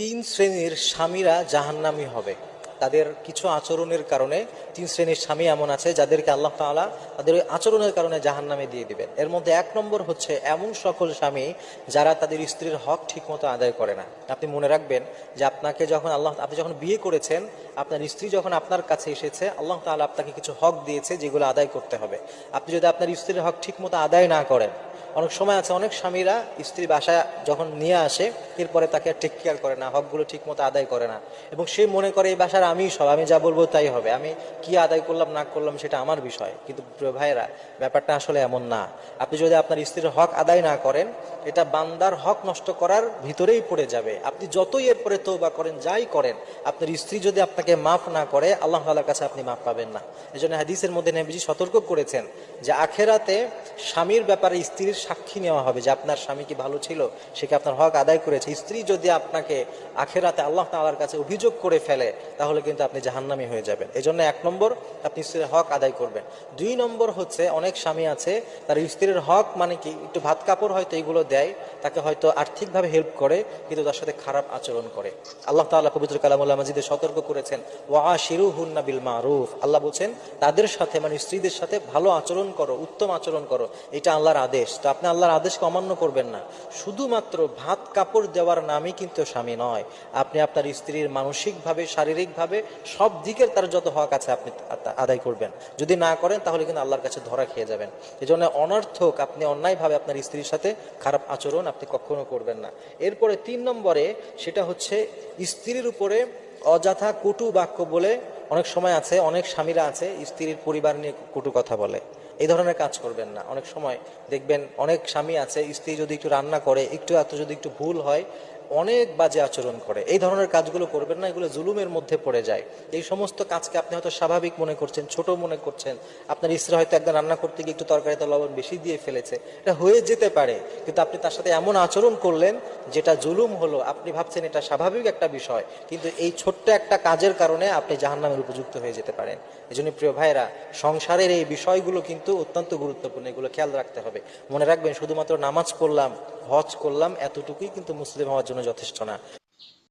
তিন শ্রেণির স্বামীরা জাহান্নামী হবে। তাদের কিছু আচরণের কারণে তিন শ্রেণির স্বামী এমন আছে যাদেরকে আল্লাহ তাআলা তাদের ওই আচরণের কারণে জাহান্নামে দিয়ে দিবেন। এর মধ্যে এক নম্বর হচ্ছে এমন সকল স্বামী যারা তাদের স্ত্রীর হক ঠিকমতো আদায় করে না। আপনি মনে রাখবেন যে আপনাকে যখন আল্লাহ, আপনি যখন বিয়ে করেছেন, আপনার স্ত্রী যখন আপনার কাছে এসেছে, আল্লাহ তাআলা আপনাকে কিছু হক দিয়েছে যেগুলো আদায় করতে হবে। আপনি যদি আপনার স্ত্রীর হক ঠিকমতো আদায় না করেন, অনেক সময় আছে অনেক স্বামীরা স্ত্রী বাসায় যখন নিয়ে আসে এরপরে তাকে টেক কেয়ার করে না, হকগুলো ঠিক মতো আদায় করে না। এবং সে মনে করে, এই বাসার আমি সব, আমি যা বলব তাই হবে। আমি কি আদায় করলাম, না করলাম, সেটা আমার বিষয়। কিন্তু ভাইরা ব্যাপারটা আসলে এমন না। আপনি যদি আপনার স্ত্রীর হক আদায় না করেন, এটা বান্দার হক নষ্ট করার ভিতরেই পড়ে যাবে। আপনি যতই এরপরে তৌবা করেন, যাই করেন, আপনার স্ত্রী যদি আপনাকে মাফ না করে, আল্লাহ তাআলার কাছে আপনি মাফ পাবেন না। এই জন্য হাদিসের মধ্যে নেবিজি সতর্ক করেছেন যে আখেরাতে স্বামীর ব্যাপারে স্ত্রীর সাক্ষী নেওয়া হবে যে আপনার স্বামী কি ভালো ছিল, সে কি আপনার হক আদায় করেছে স্ত্রী যদি আপনাকে আখেরাতে আল্লাহ তাআলার কাছে অভিযোগ করে ফেলে, তাহলে কিন্তু আপনি জাহান্নামী হয়ে যাবেন। এই জন্য এক নম্বর, আপনি স্ত্রীর হক আদায় করবেন। দুই নম্বর হচ্ছে, অনেক স্বামী আছে, তার স্ত্রীর হক মানে কি, একটু ভাত কাপড় হয়তো এগুলো দেয়, তাকে হয়তো আর্থিকভাবে হেল্প করে, কিন্তু তার সাথে খারাপ আচরণ করে। আল্লাহ তাআলা পবিত্র কালামুল্লাহ মাজিদে সতর্ক করেছেন ওয়া শিরু হুন্না বিল মারুফ আল্লাহ বলছেন, তাদের সাথে মানে স্ত্রীদের সাথে ভালো আচরণ করো, উত্তম আচরণ করো, এটা আল্লাহর আদেশ। তো আপনি আল্লাহর আদেশকে অমান্য করবেন না। শুধুমাত্র ভাত কাপড় দেওয়ার নামই কিন্তু স্বামী নয়। আপনি আপনার স্ত্রীর মানসিকভাবে, শারীরিকভাবে সব দিকের তার যত হক আছে আপনি আদায় করবেন। যদি না করেন, তাহলে কিন্তু আল্লাহর কাছে ধরা খেয়ে যাবেন। এই জন্য অনর্থক আপনি অন্যায়ভাবে আপনার স্ত্রীর সাথে খারাপ আচরণ আপনি কখনো করবেন না। এরপরে তিন নম্বরে সেটা হচ্ছে স্ত্রীর উপরে অযথা কটু বাক্য বলে অনেক সময় আছে, অনেক স্বামীরা আছে স্ত্রীর পরিবার নিয়ে কটু কথা বলে। এই ধরনের কাজ করবেন না। অনেক সময় দেখবেন অনেক স্বামী আছে, স্ত্রী যদি একটু রান্না করে, একটু এত যদি একটু ভুল হয় অনেক বাজে আচরণ করে। এই ধরনের কাজগুলো করবেন না, এগুলো জুলুমের মধ্যে পড়ে যায়। এই সমস্ত কাজকে আপনি হয়তো স্বাভাবিক মনে করছেন, ছোট মনে করছেন। আপনার স্ত্রী হয়তো একদম রান্না করতে গিয়ে একটু তরকারিতে লবণ বেশি দিয়ে ফেলেছে। এটা হয়ে যেতে পারে, কিন্তু আপনি তার সাথে এমন আচরণ করলেন যেটা জুলুম হলো। আপনি ভাবছেন এটা স্বাভাবিক একটা বিষয়, কিন্তু এই ছোট্ট একটা কাজের কারণে আপনি জাহান্নামের উপযুক্ত হয়ে যেতে পারেন। এই জন্য প্রিয় ভাইরা সংসারের এই বিষয়গুলো কিন্তু অত্যন্ত গুরুত্বপূর্ণ। এগুলো খেয়াল রাখতে হবে। মনে রাখবেন, শুধুমাত্র নামাজ পড়লাম হজ করলাম এতটুকুই কিন্তু মুসলিম হওয়ার জন্য যথেষ্ট না।